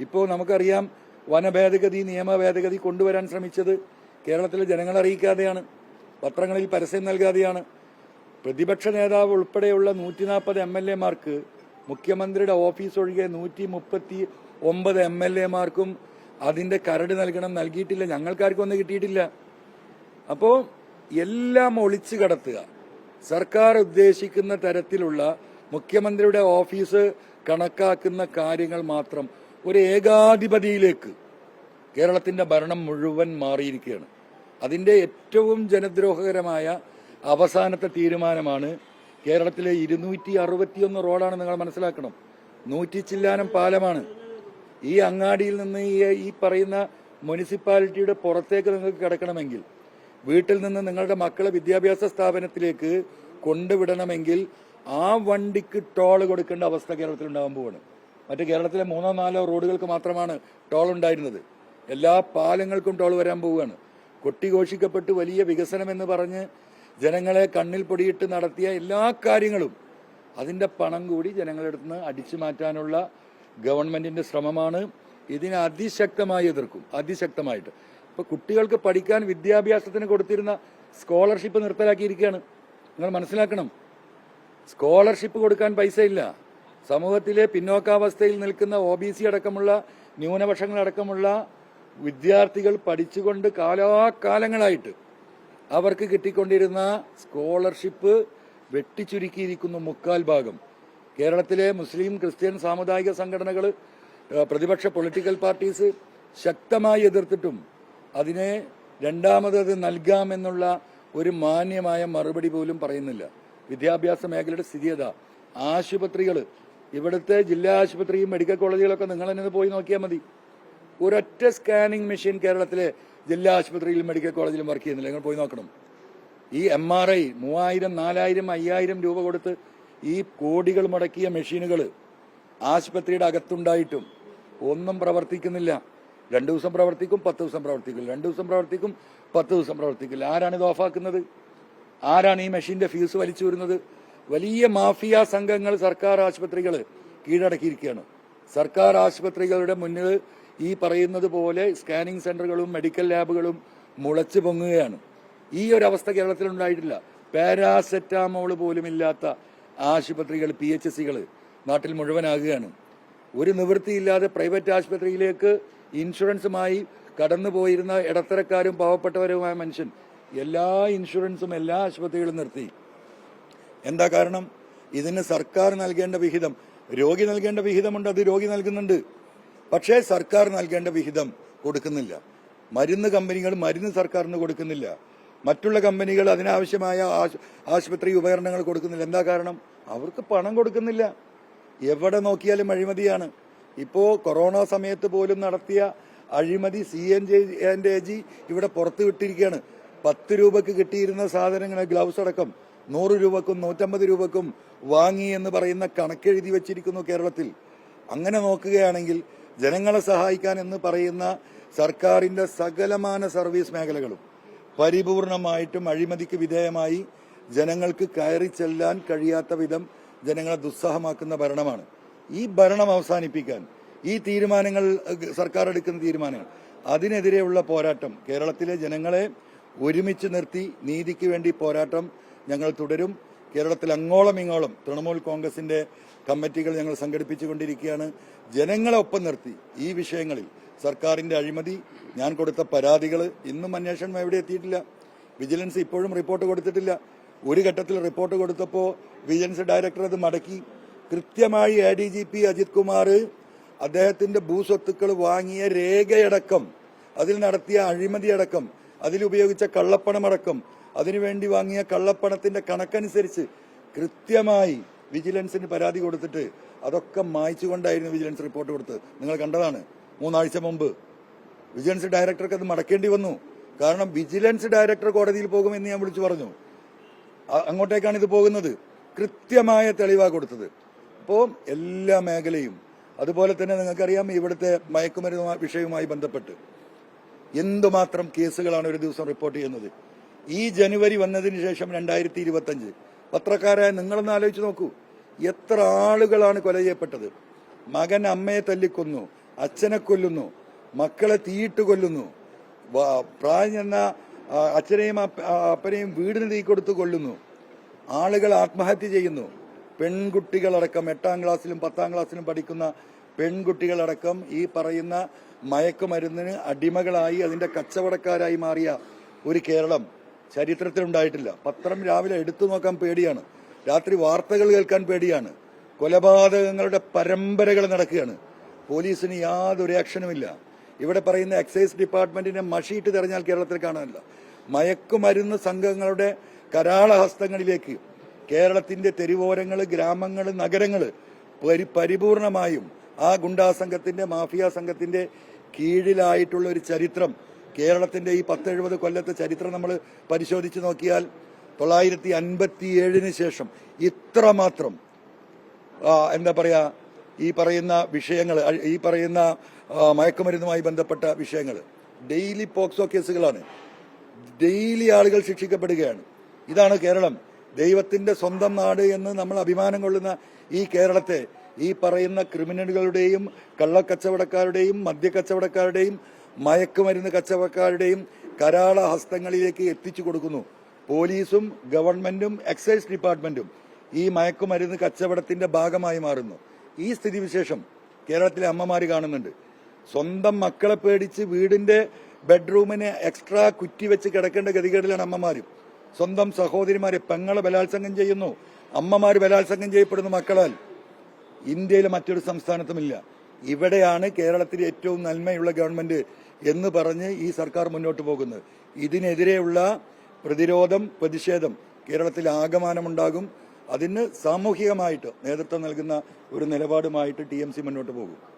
ഇപ്പോൾ നമുക്കറിയാം വനഭേദഗതി നിയമ ഭേദഗതി കൊണ്ടുവരാൻ ശ്രമിച്ചത് കേരളത്തിലെ ജനങ്ങളെ അറിയിക്കാതെയാണ്. പത്രങ്ങളിൽ പരസ്യം നൽകാതെയാണ്. പ്രതിപക്ഷ നേതാവ് ഉൾപ്പെടെയുള്ള നൂറ്റി നാൽപ്പത് എം എൽ എമാർക്ക് മുഖ്യമന്ത്രിയുടെ ഓഫീസ് ഒഴികെ നൂറ്റി മുപ്പത്തി ഒമ്പത് എം എൽ എമാർക്കും അതിന്റെ കരട് നൽകണം നൽകിയിട്ടില്ല. ഞങ്ങൾക്കാർക്കും ഒന്നും കിട്ടിയിട്ടില്ല. അപ്പോൾ എല്ലാം ഒളിച്ചു കടത്തുക. സർക്കാർ ഉദ്ദേശിക്കുന്ന തരത്തിലുള്ള മുഖ്യമന്ത്രിയുടെ ഓഫീസ് കണക്കാക്കുന്ന കാര്യങ്ങൾ മാത്രം. ഒരു ഏകാധിപതിയിലേക്ക് കേരളത്തിന്റെ ഭരണം മുഴുവൻ മാറിയിരിക്കുകയാണ്. അതിന്റെ ഏറ്റവും ജനദ്രോഹകരമായ അവസാനത്തെ തീരുമാനമാണ് കേരളത്തിലെ ഇരുന്നൂറ്റി അറുപത്തിയൊന്ന് റോഡാണ് നിങ്ങൾ മനസ്സിലാക്കണം. നൂറ്റി ചില്ലാനം പാലമാണ്. ഈ അങ്ങാടിയിൽ നിന്ന് ഈ പറയുന്ന മുനിസിപ്പാലിറ്റിയുടെ പുറത്തേക്ക് നിങ്ങൾക്ക് കിടക്കണമെങ്കിൽ വീട്ടിൽ നിന്ന് നിങ്ങളുടെ മക്കളെ വിദ്യാഭ്യാസ സ്ഥാപനത്തിലേക്ക് കൊണ്ടുവിടണമെങ്കിൽ ആ വണ്ടിക്ക് ടോൾ കൊടുക്കേണ്ട അവസ്ഥ കേരളത്തിൽ ഉണ്ടാകാൻ പോവാണ്. മറ്റ് കേരളത്തിലെ മൂന്നോ നാലോ റോഡുകൾക്ക് മാത്രമാണ് ടോൾ ഉണ്ടായിരുന്നത്. എല്ലാ പാലങ്ങൾക്കും ടോൾ വരാൻ പോവുകയാണ്. കൊട്ടിഘോഷിക്കപ്പെട്ട് വലിയ വികസനം എന്ന് പറഞ്ഞ് ജനങ്ങളെ കണ്ണിൽ പൊടിയിട്ട് നടത്തിയ എല്ലാ കാര്യങ്ങളും അതിന്റെ പണം കൂടി ജനങ്ങളുടെ അടുത്ത് നിന്ന് അടിച്ചു മാറ്റാനുള്ള ഗവൺമെന്റിന്റെ ശ്രമമാണ് ഇതിനെ അതിശക്തമായി എതിർക്കും. അതിശക്തമായിട്ട്. ഇപ്പൊ കുട്ടികൾക്ക് പഠിക്കാൻ വിദ്യാഭ്യാസത്തിന് കൊടുത്തിരുന്ന സ്കോളർഷിപ്പ് നിർത്തലാക്കിയിരിക്കുകയാണ്. നിങ്ങൾ മനസ്സിലാക്കണം. സ്കോളർഷിപ്പ് കൊടുക്കാൻ പൈസ ഇല്ല സമൂഹത്തിലെ പിന്നോക്കാവസ്ഥയിൽ നിൽക്കുന്ന ഒ ബി സി അടക്കമുള്ള ന്യൂനപക്ഷങ്ങളടക്കമുള്ള വിദ്യാർത്ഥികൾ പഠിച്ചുകൊണ്ട് കാലാകാലങ്ങളായിട്ട് അവർക്ക് കിട്ടിക്കൊണ്ടിരുന്ന സ്കോളർഷിപ്പ് വെട്ടിച്ചുരുക്കിയിരിക്കുന്നു മുക്കാൽ ഭാഗം. കേരളത്തിലെ മുസ്ലിം ക്രിസ്ത്യൻ സാമുദായിക സംഘടനകൾ പ്രതിപക്ഷ പൊളിറ്റിക്കൽ പാർട്ടീസ് ശക്തമായി എതിർത്തിട്ടും അതിനെ രണ്ടാമതത് നൽകാമെന്നുള്ള ഒരു മാന്യമായ മറുപടി പോലും പറയുന്നില്ല. വിദ്യാഭ്യാസ മേഖലയുടെ സ്ഥിതി ആശുപത്രികൾ ഇവിടുത്തെ ജില്ലാ ആശുപത്രിയും മെഡിക്കൽ കോളേജുകളൊക്കെ നിങ്ങൾ തന്നെ പോയി നോക്കിയാൽ മതി. ഒരൊറ്റ സ്കാനിങ് മെഷീൻ കേരളത്തിലെ ജില്ലാ ആശുപത്രിയിലും മെഡിക്കൽ കോളേജിലും വർക്ക് ചെയ്യുന്നില്ല. നിങ്ങൾ പോയി നോക്കണം. ഈ എം ആർ ഐ മൂവായിരം നാലായിരം അയ്യായിരം രൂപ കൊടുത്ത് ഈ കോടികൾ മുടക്കിയ മെഷീനുകൾ ആശുപത്രിയുടെ അകത്തുണ്ടായിട്ടും ഒന്നും പ്രവർത്തിക്കുന്നില്ല. രണ്ടു ദിവസം പ്രവർത്തിക്കും പത്ത് ദിവസം പ്രവർത്തിക്കില്ല. രണ്ടു ദിവസം പ്രവർത്തിക്കും പത്ത് ദിവസം പ്രവർത്തിക്കില്ല. ആരാണ് ഇത് ഓഫാക്കുന്നത്? ആരാണ് ഈ മെഷീന്റെ ഫീസ് വലിച്ചു വരുന്നത്? വലിയ മാഫിയ സംഘങ്ങൾ സർക്കാർ ആശുപത്രികൾ കീഴടക്കിയിരിക്കുകയാണ്. സർക്കാർ ആശുപത്രികളുടെ മുന്നിൽ ഈ പറയുന്നത് പോലെ സ്കാനിംഗ് സെന്ററുകളും മെഡിക്കൽ ലാബുകളും മുളച്ചു പൊങ്ങുകയാണ്. ഈ ഒരു അവസ്ഥ കേരളത്തിൽ ഉണ്ടായിട്ടില്ല. പാരാസെറ്റാമോൾ പോലും ഇല്ലാത്ത ആശുപത്രികൾ പി എച്ച് സികൾ നാട്ടിൽ മുഴുവനാകുകയാണ്. ഒരു നിവൃത്തിയില്ലാതെ പ്രൈവറ്റ് ആശുപത്രിയിലേക്ക് ഇൻഷുറൻസുമായി കടന്നു പോയിരുന്ന ഇടത്തരക്കാരും പാവപ്പെട്ടവരുമായ മനുഷ്യൻ എല്ലാ ഇൻഷുറൻസും എല്ലാ ആശുപത്രികളും നിർത്തി. എന്താ കാരണം? ഇതിന് സർക്കാർ നൽകേണ്ട വിഹിതം. രോഗി നൽകേണ്ട വിഹിതമുണ്ട് അത് രോഗി നൽകുന്നുണ്ട്. പക്ഷേ സർക്കാർ നൽകേണ്ട വിഹിതം കൊടുക്കുന്നില്ല. മരുന്ന് കമ്പനികൾ മരുന്ന് സർക്കാരിന് കൊടുക്കുന്നില്ല. മറ്റുള്ള കമ്പനികൾ അതിനാവശ്യമായ ആശുപത്രി ഉപകരണങ്ങൾ കൊടുക്കുന്നില്ല. എന്താ കാരണം? അവർക്ക് പണം കൊടുക്കുന്നില്ല. എവിടെ നോക്കിയാലും അഴിമതിയാണ്. ഇപ്പോ കൊറോണ സമയത്ത് പോലും നടത്തിയ അഴിമതി സി എൻ ജെ എന്റെ ജി ഇവിടെ പുറത്തു വിട്ടിരിക്കുകയാണ് പത്ത് രൂപക്ക് കിട്ടിയിരുന്ന സാധനങ്ങൾ ഗ്ലൗസ് അടക്കം. നൂറ് രൂപക്കും നൂറ്റമ്പത് രൂപക്കും വാങ്ങി എന്ന് പറയുന്ന കണക്കെഴുതി വച്ചിരിക്കുന്നു കേരളത്തിൽ. അങ്ങനെ നോക്കുകയാണെങ്കിൽ ജനങ്ങളെ സഹായിക്കാൻ എന്ന് പറയുന്ന സർക്കാരിന്റെ സകലമാന സർവീസ് മേഖലകളും പരിപൂർണമായിട്ടും അഴിമതിക്ക് വിധേയമായി ജനങ്ങൾക്ക് കയറി ചെല്ലാൻ കഴിയാത്ത വിധം ജനങ്ങളെ ദുസ്സഹമാക്കുന്ന ഭരണമാണ്. ഈ ഭരണം അവസാനിപ്പിക്കാൻ ഈ തീരുമാനങ്ങൾ സർക്കാർ എടുക്കുന്ന തീരുമാനങ്ങൾ. അതിനെതിരെയുള്ള പോരാട്ടം കേരളത്തിലെ ജനങ്ങളെ ഒരുമിച്ച് നിർത്തി നീതിക്ക് വേണ്ടി പോരാട്ടം ഞങ്ങൾ തുടരും. കേരളത്തിൽ അങ്ങോളം ഇങ്ങോളം തൃണമൂൽ കോൺഗ്രസിന്റെ കമ്മിറ്റികൾ ഞങ്ങൾ സംഘടിപ്പിച്ചുകൊണ്ടിരിക്കുകയാണ്. ജനങ്ങളെ ഒപ്പം നിർത്തി ഈ വിഷയങ്ങളിൽ സർക്കാരിന്റെ അഴിമതി ഞാൻ കൊടുത്ത പരാതികൾ ഇന്നും അന്വേഷണം എവിടെ എത്തിയിട്ടില്ല. വിജിലൻസ് ഇപ്പോഴും റിപ്പോർട്ട് കൊടുത്തിട്ടില്ല. ഒരു ഘട്ടത്തിൽ റിപ്പോർട്ട് കൊടുത്തപ്പോൾ വിജിലൻസ് ഡയറക്ടർ അത് മടക്കി. കൃത്യമായി A D G P Ajith Kumar അദ്ദേഹത്തിന്റെ ഭൂസ്വത്തുക്കൾ വാങ്ങിയ രേഖയടക്കം അതിൽ നടത്തിയ അഴിമതിയടക്കം അതിലുപയോഗിച്ച കള്ളപ്പണമടക്കം അതിനുവേണ്ടി വാങ്ങിയ കള്ളപ്പണത്തിന്റെ കണക്കനുസരിച്ച് കൃത്യമായി വിജിലൻസിന് പരാതി കൊടുത്തിട്ട് അതൊക്കെ മായ്ച്ചുകൊണ്ടായിരുന്നു വിജിലൻസ് റിപ്പോർട്ട് കൊടുത്തത്. നിങ്ങൾ കണ്ടതാണ്. മൂന്നാഴ്ച മുമ്പ് വിജിലൻസ് ഡയറക്ടർക്ക് അത് മടക്കേണ്ടി വന്നു. കാരണം വിജിലൻസ് ഡയറക്ടർ കോടതിയിൽ പോകുമെന്ന് ഞാൻ വിളിച്ചു പറഞ്ഞു. അങ്ങോട്ടേക്കാണ് ഇത് പോകുന്നത്. കൃത്യമായ തെളിവാണ് കൊടുത്തത്. അപ്പോൾ എല്ലാ മേഖലയും അതുപോലെ തന്നെ നിങ്ങൾക്കറിയാം ഇവിടുത്തെ മയക്കുമരുന്ന് വിഷയവുമായി ബന്ധപ്പെട്ട് എന്തുമാത്രം കേസുകളാണ് ഒരു ദിവസം റിപ്പോർട്ട് ചെയ്യുന്നത്. ഈ ജനുവരി വന്നതിന് ശേഷം രണ്ടായിരത്തി ഇരുപത്തി അഞ്ച് പത്രക്കാരായ നിങ്ങളൊന്ന് ആലോചിച്ച് നോക്കൂ. എത്ര ആളുകളാണ് കൊല ചെയ്യപ്പെട്ടത്? മകൻ അമ്മയെ തല്ലിക്കൊന്നു അച്ഛനെ കൊല്ലുന്നു മക്കളെ തീയിട്ട് കൊല്ലുന്നു ചെന്ന അച്ഛനെയും അപ്പനെയും വീടിന് തീ കൊടുത്ത് കൊല്ലുന്നു. ആളുകൾ ആത്മഹത്യ ചെയ്യുന്നു. പെൺകുട്ടികളടക്കം എട്ടാം ക്ലാസ്സിലും പത്താം ക്ലാസ്സിലും പഠിക്കുന്ന പെൺകുട്ടികളടക്കം ഈ പറയുന്ന മയക്കുമരുന്നിന് അടിമകളായി അതിന്റെ കച്ചവടക്കാരായി മാറിയ ഒരു കേരളം. ചരിത്രത്തിലുണ്ടായിട്ടില്ല. പത്രം രാവിലെ എടുത്തു നോക്കാൻ പേടിയാണ്. രാത്രി വാർത്തകൾ കേൾക്കാൻ പേടിയാണ്. കൊലപാതകങ്ങളുടെ പരമ്പരകൾ നടക്കുകയാണ്. പോലീസിന് യാതൊരു ആക്ഷനുമില്ല ഇവിടെ പറയുന്ന എക്സൈസ് ഡിപ്പാർട്ട്മെന്റിനെ മഷിയിട്ട് തെരഞ്ഞാൽ കേരളത്തിൽ കാണാനില്ല. മയക്കുമരുന്ന് സംഘങ്ങളുടെ കരാളഹസ്തങ്ങളിലേക്ക് കേരളത്തിന്റെ തെരുവോരങ്ങൾ ഗ്രാമങ്ങൾ നഗരങ്ങൾ പരി- പരിപൂർണമായും ആ ഗുണ്ടാ സംഘത്തിന്റെ മാഫിയ സംഘത്തിന്റെ കീഴിലായിട്ടുള്ള ഒരു ചരിത്രം കേരളത്തിന്റെ ഈ പത്തെഴുപത് കൊല്ലത്തെ ചരിത്രം നമ്മൾ പരിശോധിച്ച് നോക്കിയാൽ തൊള്ളായിരത്തി അൻപത്തിയേഴിന് ശേഷം ഇത്രമാത്രം എന്താ പറയുക ഈ പറയുന്ന വിഷയങ്ങൾ ഈ പറയുന്ന മയക്കുമരുന്നുമായി ബന്ധപ്പെട്ട വിഷയങ്ങൾ ഡെയിലി പോക്സോ കേസുകളാണ്. ഡെയിലി ആളുകൾ ശിക്ഷിക്കപ്പെടുകയാണ്. ഇതാണ് കേരളം. ദൈവത്തിന്റെ സ്വന്തം നാട് എന്ന് നമ്മൾ അഭിമാനം കൊള്ളുന്ന ഈ കേരളത്തെ ഈ പറയുന്ന ക്രിമിനലുകളുടെയും കള്ളക്കച്ചവടക്കാരുടെയും മദ്യക്കച്ചവടക്കാരുടെയും മയക്കുമരുന്ന് കച്ചവടക്കാരുടെയും കരാള ഹസ്തങ്ങളിലേക്ക് എത്തിച്ചു കൊടുക്കുന്നു. പോലീസും ഗവൺമെന്റും എക്സൈസ് ഡിപ്പാർട്ട്മെന്റും ഈ മയക്കുമരുന്ന് കച്ചവടത്തിന്റെ ഭാഗമായി മാറുന്നു. ഈ സ്ഥിതിവിശേഷം കേരളത്തിലെ അമ്മമാര് കാണുന്നുണ്ട്. സ്വന്തം മക്കളെ പേടിച്ച് വീടിന്റെ ബെഡ്റൂമിനെ എക്സ്ട്രാ കുറ്റി വെച്ച് കിടക്കേണ്ട ഗതികേടിലാണ് അമ്മമാരും. സ്വന്തം സഹോദരിമാരെ പെങ്ങളെ ബലാത്സംഗം ചെയ്യുന്നു. അമ്മമാർ ബലാത്സംഗം ചെയ്യപ്പെടുന്നു മക്കളാൽ. ഇന്ത്യയിലെ മറ്റൊരു സംസ്ഥാനത്തുമില്ല. ഇവിടെയാണ് കേരളത്തിലെ ഏറ്റവും നന്മയുള്ള ഗവൺമെന്റ് എന്ന് പറഞ്ഞ് ഈ സർക്കാർ മുന്നോട്ട് പോകുന്നത്. ഇതിനെതിരെയുള്ള പ്രതിരോധം പ്രതിഷേധം കേരളത്തിൽ ആകമാനമുണ്ടാകും. അതിന് സാമൂഹികമായിട്ട് നേതൃത്വം നൽകുന്ന ഒരു നിലപാടുമായിട്ട് ടി മുന്നോട്ട് പോകും.